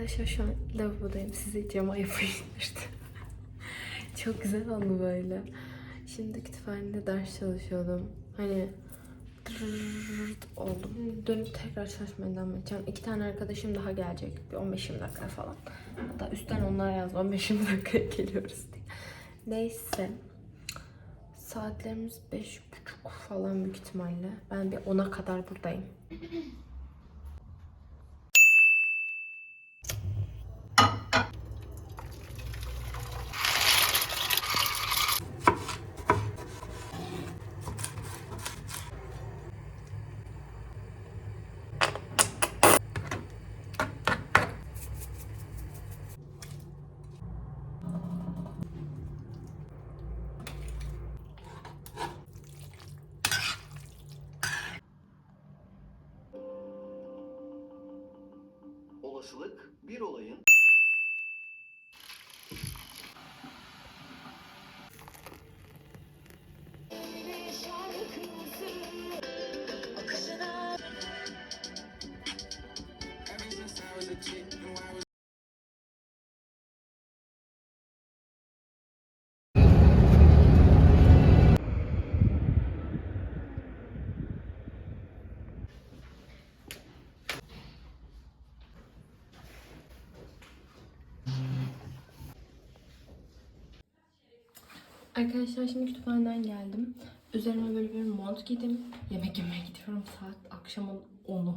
Arkadaşlar şu an lavabodayım. Size cama işte. Çok güzel oldu böyle. Şimdi kütüphanede ders çalışıyordum. Hani oldum. Dönüp tekrar çalışmaya devam edeceğim. İki tane arkadaşım daha gelecek. Bir 15-20 dakika falan. Hatta üstten onlar yazdı 15-20 dakikaya geliyoruz diye. Neyse. Saatlerimiz beş buçuk falan büyük ihtimalle. Ben bir 10'a kadar buradayım. Olasılık bir olayın Arkadaşlar şimdi kütüphaneden geldim. Üzerime böyle bir mont giydim. Yemek yemeye gidiyorum. Saat akşamın 10'u.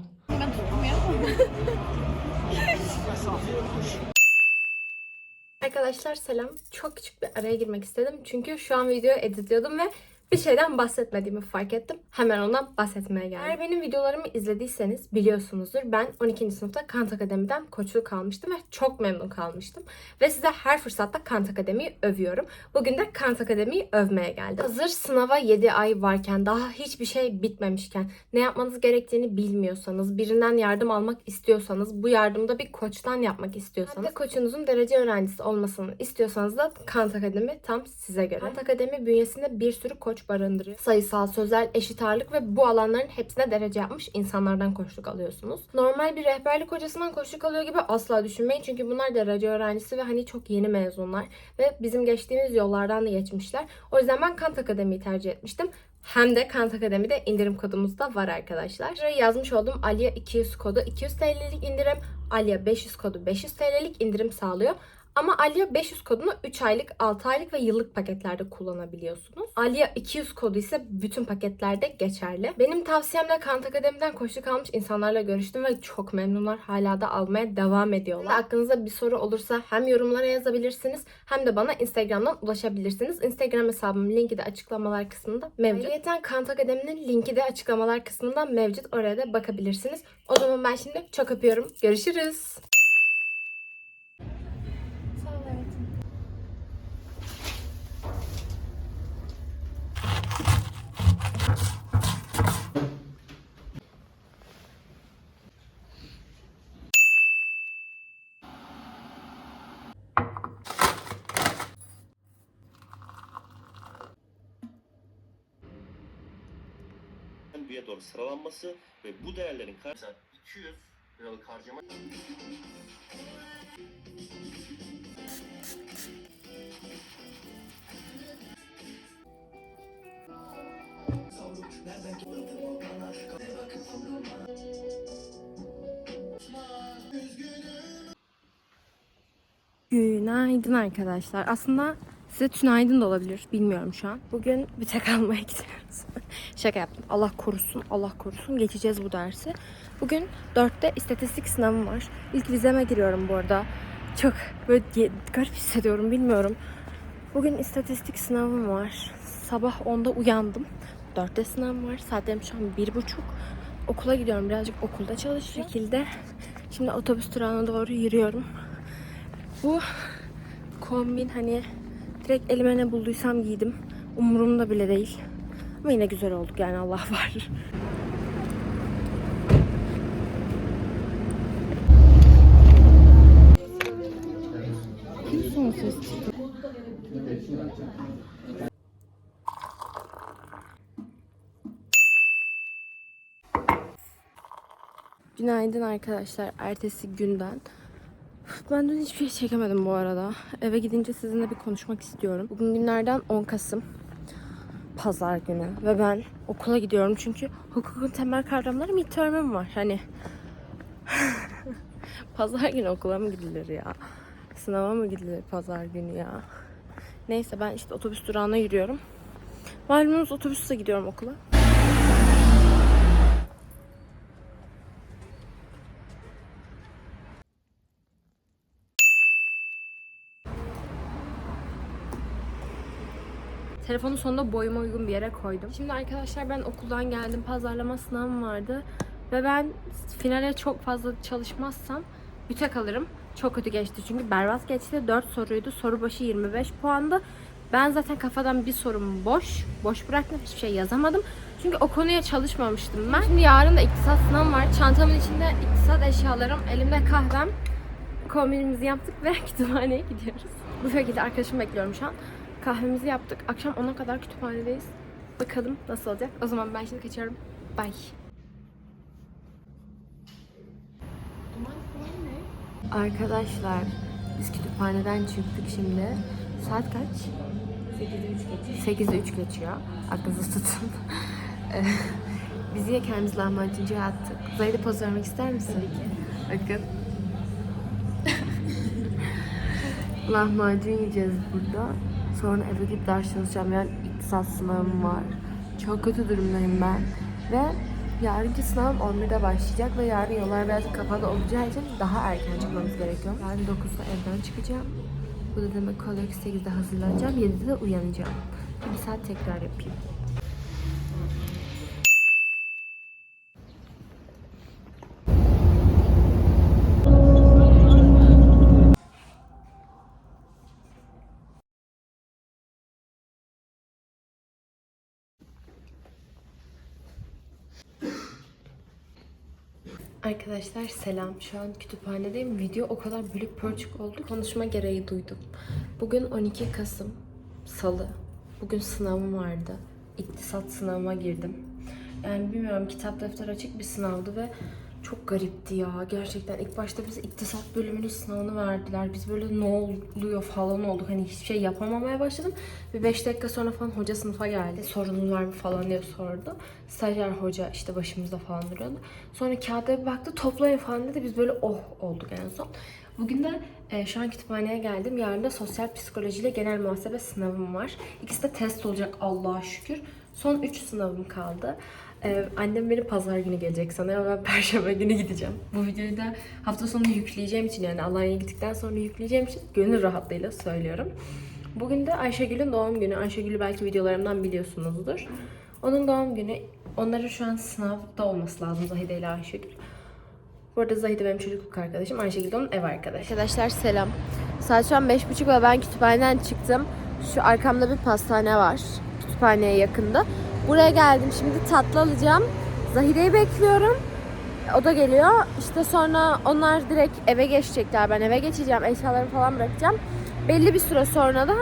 Arkadaşlar selam. Çok küçük bir araya girmek istedim. Çünkü şu an videoyu editliyordum ve bir şeyden bahsetmediğimi fark ettim. Hemen ondan bahsetmeye geldim. Eğer benim videolarımı izlediyseniz biliyorsunuzdur. Ben 12. sınıfta Kant Akademi'den koçluk almıştım ve çok memnun kalmıştım. Ve size her fırsatta Kant Akademi'yi övüyorum. Bugün de Kant Akademi'yi övmeye geldim. Hazır sınava 7 ay varken, daha hiçbir şey bitmemişken, ne yapmanız gerektiğini bilmiyorsanız, birinden yardım almak istiyorsanız, bu yardımda bir koçtan yapmak istiyorsanız, ve koçunuzun derece öğrencisi olmasını istiyorsanız da Kant Akademi tam size göre. Kant Akademi bünyesinde bir sürü koç barındırıyor. Sayısal, sözel, eşit ağırlık ve bu alanların hepsine derece yapmış insanlardan koçluk alıyorsunuz. Normal bir rehberlik hocasından koçluk alıyor gibi asla düşünmeyin. Çünkü bunlar derece öğrencisi ve hani çok yeni mezunlar. Ve bizim geçtiğimiz yollardan da geçmişler. O yüzden ben Kant Akademi'yi tercih etmiştim. Hem de Kant Akademi'de indirim kodumuz da var arkadaşlar. Şuraya yazmış olduğum Alia 200 kodu 200 TL'lik indirim. Alia 500 kodu 500 TL'lik indirim sağlıyor. Ama Alia 500 kodunu 3 aylık, 6 aylık ve yıllık paketlerde kullanabiliyorsunuz. Alia 200 kodu ise bütün paketlerde geçerli. Benim tavsiyemle Kant Akademi'den koşuluk almış insanlarla görüştüm ve çok memnunlar. Hala da almaya devam ediyorlar. Aklınızda bir soru olursa hem yorumlara yazabilirsiniz hem de bana Instagram'dan ulaşabilirsiniz. Instagram hesabım linki de açıklamalar kısmında mevcut. Ayrıca Kant Akademi'nin linki de açıklamalar kısmında mevcut. Oraya da bakabilirsiniz. O zaman ben şimdi çok öpüyorum. Görüşürüz. Büye doğru sıralanması ve bu değerlerin karşısında 200 liralık harcama Günaydın arkadaşlar. Aslında size tünaydın da olabilir. Bilmiyorum şu an. Bugün bir tek almaya gidiyoruz. Şaka yaptım. Allah korusun. Allah korusun. Geçeceğiz bu dersi. Bugün 4'te istatistik sınavım var. İlk vizeme giriyorum bu arada. Çok böyle garip hissediyorum. Bilmiyorum. Bugün istatistik sınavım var. Sabah 10'da uyandım. 4'te sınavım var. Saatlerim şu an 1.30. Okula gidiyorum. Birazcık okulda çalışacağım. Şekilde şimdi otobüs durağına doğru yürüyorum. Bu kombin hani direkt elime ne bulduysam giydim. Umurumda bile değil. Ama yine güzel olduk yani Allah var. Günaydın arkadaşlar. Ertesi günden. Ben dün hiçbir şey çekemedim bu arada. Eve gidince sizinle bir konuşmak istiyorum. Bugün günlerden 10 Kasım. Pazar günü. Ve ben okula gidiyorum çünkü hukukun temel kavramları midterm'im var. Hani pazar günü okula mı gidilir ya? Sınava mı gidilir pazar günü ya? Neyse ben işte otobüs durağına yürüyorum. Malumunuz otobüsle gidiyorum okula. Telefonu sonunda boyuma uygun bir yere koydum. Şimdi arkadaşlar ben okuldan geldim. Pazarlama sınavım vardı. Ve ben finale çok fazla çalışmazsam büte kalırım. Çok kötü geçti çünkü berbat geçti. 4 soruydu. Soru başı 25 puandı. Ben zaten kafadan bir sorum boş. Boş bıraktım. Hiçbir şey yazamadım. Çünkü o konuya çalışmamıştım ben. Şimdi yarın da iktisat sınavım var. Çantamın içinde iktisat eşyalarım, elimde kahvem. Kombinimizi yaptık ve kütüphaneye gidiyoruz. Bu şekilde arkadaşımı bekliyorum şu an. Kahvemizi yaptık. Akşam 10'a kadar kütüphanedeyiz. Bakalım nasıl olacak. O zaman ben şimdi kaçıyorum. Bye. Arkadaşlar biz kütüphaneden çıktık şimdi. Saat kaç? 8'e 3 geçiyor. 8'e 3 geçiyor. Aklınızı tutun. Biz yine kendimiz lahmacuncuya attık. Zahide poz vermek ister misin? Bakın. Lahmacun yiyeceğiz burada. Sonra eve gidip ders çalışacağım. Yani iktisat sınavım var. Çok kötü durumdayım ben. Ve yarınki sınavım 11'de başlayacak ve yarın yollar biraz kapalı olacağı için daha erken çıkmamız gerekiyor. Yarın 9'da evden çıkacağım. Bu da demek oluyor ki 8'de hazırlanacağım. 7'de de uyanacağım. Bir saat tekrar yapayım. Arkadaşlar selam. Şu an kütüphanedeyim. Video o kadar bölük pörçük oldu. Konuşma gereği duydum. Bugün 12 Kasım. Salı. Bugün sınavım vardı. İktisat sınavıma girdim. Yani bilmiyorum kitap defter açık bir sınavdı ve çok garipti ya. Gerçekten ilk başta bize iktisat bölümünün sınavını verdiler. Biz böyle ne oluyor falan olduk. Hani hiçbir şey yapamamaya başladım. Bir 5 dakika sonra falan hoca sınıfa geldi. Sorunun var mı falan diye sordu. Stajyer hoca işte başımızda falan duruyordu. Sonra kağıda bir baktı toplayın falan dedi. Biz böyle oh olduk en son. Bugün de e, şu an kütüphaneye geldim. Yarın da sosyal psikoloji ile genel muhasebe sınavım var. İkisi de test olacak Allah'a şükür. Son 3 sınavım kaldı. Ee, annem beni pazar günü gelecek sanıyor ben perşembe günü gideceğim. Bu videoyu da hafta sonu yükleyeceğim için yani Alanya'ya gittikten sonra yükleyeceğim için gönül rahatlığıyla söylüyorum. Bugün de Ayşegül'ün doğum günü. Ayşegül'ü belki videolarımdan biliyorsunuzdur. Onun doğum günü. Onların şu an sınavda olması lazım Zahide ile Ayşegül. Bu arada Zahide benim çocukluk arkadaşım. Ayşegül de onun ev arkadaşı. Arkadaşlar selam. Saat şu an 5.30 ve ben kütüphaneden çıktım. Şu arkamda bir pastane var. Kütüphaneye yakında. Buraya geldim. Şimdi tatlı alacağım. Zahide'yi bekliyorum. O da geliyor. İşte sonra onlar direkt eve geçecekler. Ben eve geçeceğim. Eşyalarımı falan bırakacağım. Belli bir süre sonra da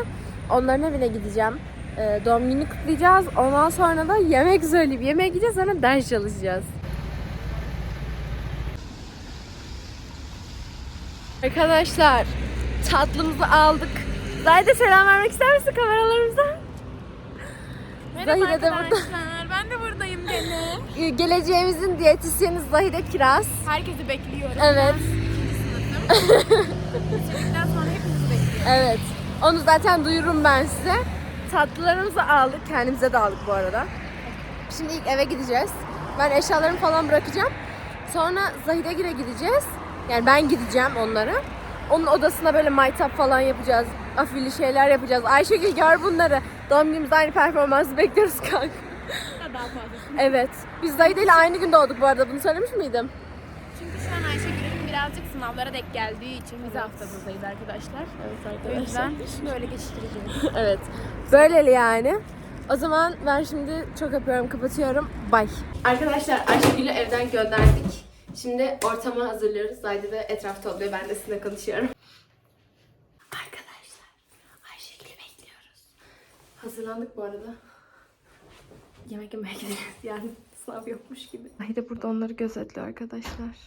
onların evine gideceğim. Ee, doğum gününü kutlayacağız. Ondan sonra da yemek söyleyip yemeğe gideceğiz. Sonra ders çalışacağız. Arkadaşlar tatlımızı aldık. Zahide selam vermek ister misin kameralarımıza? Merhaba Zahide de burada. Ben de buradayım gene. Ee, Geleceğimizin diyetisyeni Zahide Kiraz. Herkesi bekliyorum. Evet. Ben. Bitirdikten sonra hepinizi bekliyorum. Evet. Onu zaten duyururum ben size. Tatlılarımızı aldık. Kendimize de aldık bu arada. Şimdi ilk eve gideceğiz. Ben eşyalarımı falan bırakacağım. Sonra Zahidegil'e gideceğiz. Yani ben gideceğim onlara. Onun odasına böyle maytap falan yapacağız. Afilli şeyler yapacağız. Ayşegül gör bunları. Doğum günümüzde aynı performansı bekliyoruz kanka. Daha fazlası. Evet. Biz Zahide ile aynı gün doğduk bu arada. Bunu söylemiş miydim? Çünkü şu an Ayşegül'ün birazcık sınavlara denk geldiği için biz haftamızdayız arkadaşlar. Evet O yüzden böyle geçiştireceğiz. Evet. Böyleli yani. O zaman ben şimdi çok öpüyorum, kapatıyorum. Bye. Arkadaşlar Ayşegül'ü evden gönderdik. Şimdi ortamı hazırlıyoruz. Zayda da etrafta oluyor. Ben de sizinle konuşuyorum. Arkadaşlar Ayşegül'ü bekliyoruz. Hazırlandık bu arada. Yemek yemeye gideceğiz. Yani sınav yokmuş gibi. Zahide burada onları gözetliyor arkadaşlar.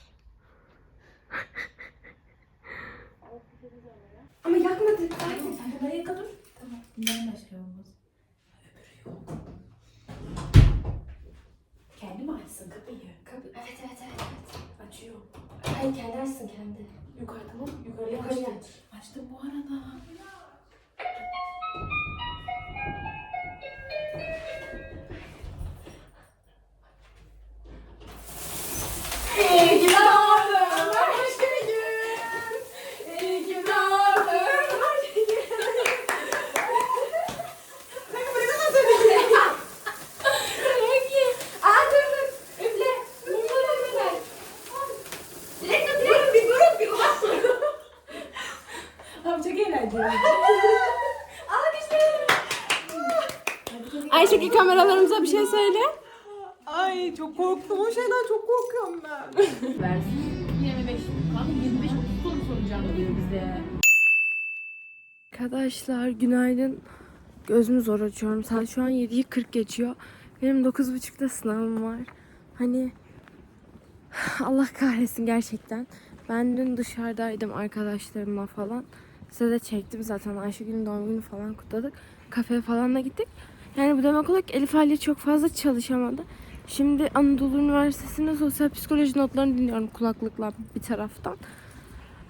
Ama yakmadı. Sen bunları yaka dur. Tamam. Bundan başka olmaz. Öbürü yok. Kendi mi açsın kapıyı? Kapı. Evet evet evet. evet. Açıyor. Hayır kendi açsın kendi. Yukarı tamam. Yukarıya Yukarıya açtım. Açtım bu arada. Kameralarımıza bir şey söyle. Ay çok korktum. O şeyden çok korkuyorum ben. Versin 25. Kanka 25 30 soru soracağım diyor bize. Arkadaşlar günaydın. Gözümü zor açıyorum. Saat şu an 7'yi 40 geçiyor. Benim 9.30'da sınavım var. Hani Allah kahretsin gerçekten. Ben dün dışarıdaydım arkadaşlarımla falan. Size de çektim zaten Ayşegül'ün doğum günü falan kutladık. Kafeye falan da gittik. Yani bu demek ki Elif Ali çok fazla çalışamadı. Şimdi Anadolu Üniversitesi'nde sosyal psikoloji notlarını dinliyorum kulaklıkla bir taraftan.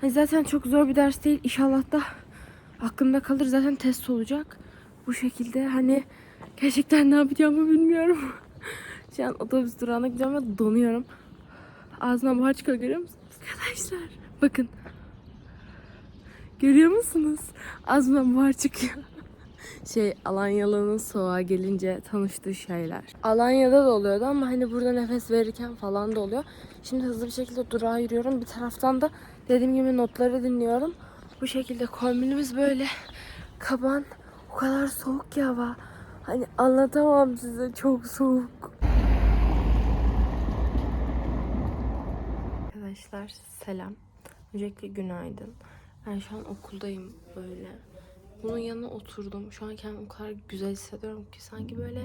Hani zaten çok zor bir ders değil. İnşallah da aklımda kalır. Zaten test olacak. Bu şekilde hani gerçekten ne yapacağımı bilmiyorum. Şu an otobüs durağına gidiyorum ve donuyorum. Ağzından buhar çıkıyor görüyor musunuz? Arkadaşlar bakın. Görüyor musunuz? Ağzımdan buhar çıkıyor. Şey Alanyalı'nın soğuğa gelince tanıştığı şeyler. Alanya'da da oluyordu ama hani burada nefes verirken falan da oluyor. Şimdi hızlı bir şekilde durağa yürüyorum. Bir taraftan da dediğim gibi notları dinliyorum. Bu şekilde kombinimiz böyle. Kaban o kadar soğuk ki hava. Hani anlatamam size çok soğuk. Arkadaşlar selam. Öncelikle günaydın. Ben şu an okuldayım böyle. Bunun yanına oturdum. Şu an kendimi o kadar güzel hissediyorum ki sanki böyle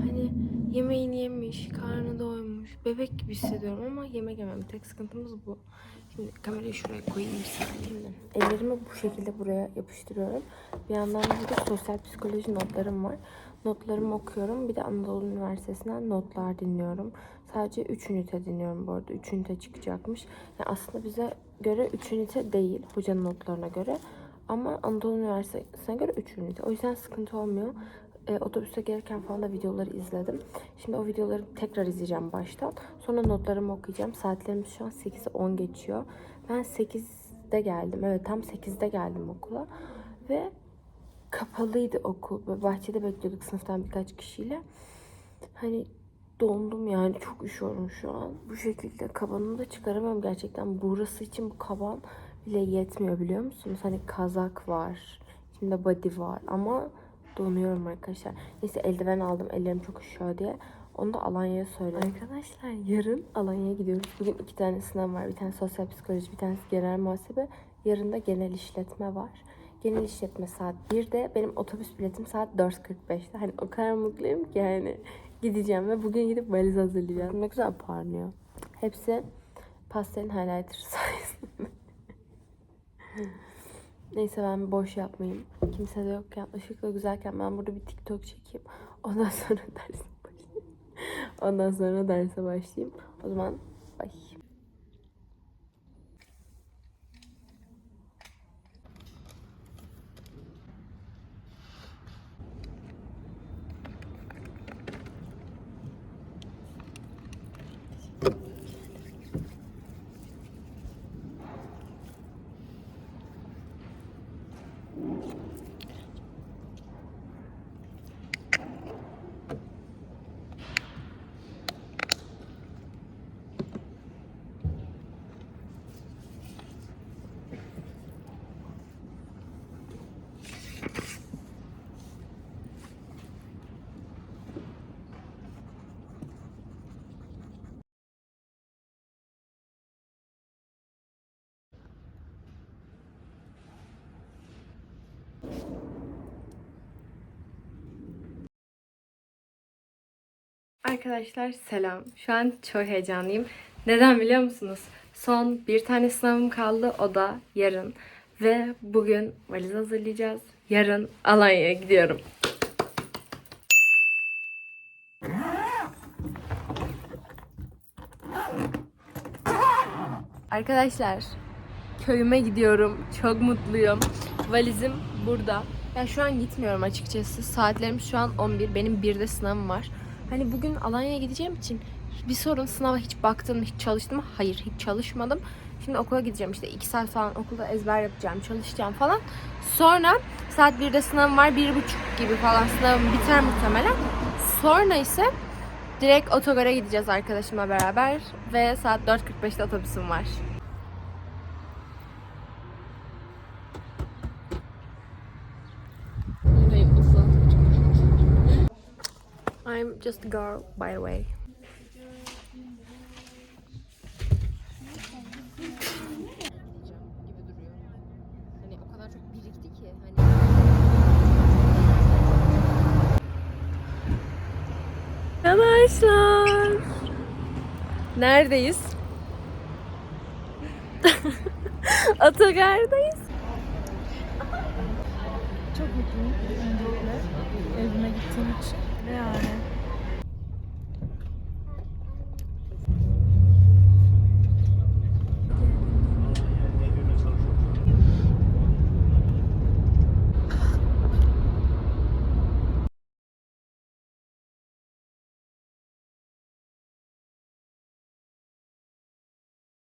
hani yemeğini yemiş, karnı doymuş, bebek gibi hissediyorum ama yemek yemem. Tek sıkıntımız bu. Şimdi kamerayı şuraya koyayım bir. Ellerimi bu şekilde buraya yapıştırıyorum. Bir yandan burada sosyal psikoloji notlarım var. Notlarımı okuyorum. Bir de Anadolu Üniversitesi'nden notlar dinliyorum. Sadece 3 ünite dinliyorum bu arada. 3 ünite çıkacakmış. Yani aslında bize göre 3 ünite değil. Hocanın notlarına göre. Ama Anadolu Üniversitesi'ne göre 3 ünite. O yüzden sıkıntı olmuyor. E, otobüste gelirken falan da videoları izledim. Şimdi o videoları tekrar izleyeceğim baştan. Sonra notlarımı okuyacağım. Saatlerimiz şu an 8'e 10 geçiyor. Ben 8'de geldim. Evet tam 8'de geldim okula. Ve kapalıydı okul. Bahçede bekliyorduk sınıftan birkaç kişiyle. Hani dondum yani çok üşüyorum şu an. Bu şekilde kabanımı da çıkaramam gerçekten. Burası için bu kaban bile yetmiyor biliyor musunuz? Hani kazak var. Şimdi body var ama donuyorum arkadaşlar. Neyse eldiven aldım ellerim çok üşüyor diye. Onu da Alanya'ya söyledim. Arkadaşlar yarın Alanya'ya gidiyoruz. Bugün iki tane sınav var. Bir tane sosyal psikoloji, bir tanesi genel muhasebe. Yarın da genel işletme var. Genel işletme saat 1'de. Benim otobüs biletim saat 4.45'te. Hani o kadar mutluyum ki yani gideceğim ve bugün gidip valiz hazırlayacağım. Ne güzel parlıyor. Hepsi pastelin highlighter sayesinde. Neyse ben boş yapmayayım. Kimse de yokken, ışık da güzelken ben burada bir TikTok çekeyim. Ondan sonra derse başlayayım. Ondan sonra derse başlayayım. O zaman bye. Arkadaşlar selam. Şu an çok heyecanlıyım. Neden biliyor musunuz? Son bir tane sınavım kaldı. O da yarın. Ve bugün valiz hazırlayacağız. Yarın Alanya'ya gidiyorum. Arkadaşlar köyüme gidiyorum. Çok mutluyum. Valizim burada. Ya şu an gitmiyorum açıkçası. Saatlerim şu an 11. Benim 1'de sınavım var. Hani bugün Alanya'ya gideceğim için bir sorun sınava hiç baktım mı, hiç çalıştım mı? Hayır, hiç çalışmadım. Şimdi okula gideceğim işte 2 saat falan okulda ezber yapacağım, çalışacağım falan. Sonra saat 1'de sınavım var. 1.30 gibi falan sınavım biter muhtemelen. Sonra ise direkt otogara gideceğiz arkadaşımla beraber. Ve saat 4.45'te otobüsüm var. Just a girl by the way. Arkadaşlar Neredeyiz? Otogardayız. Çok mutluyum öncelikle evime gittiğim için. Yani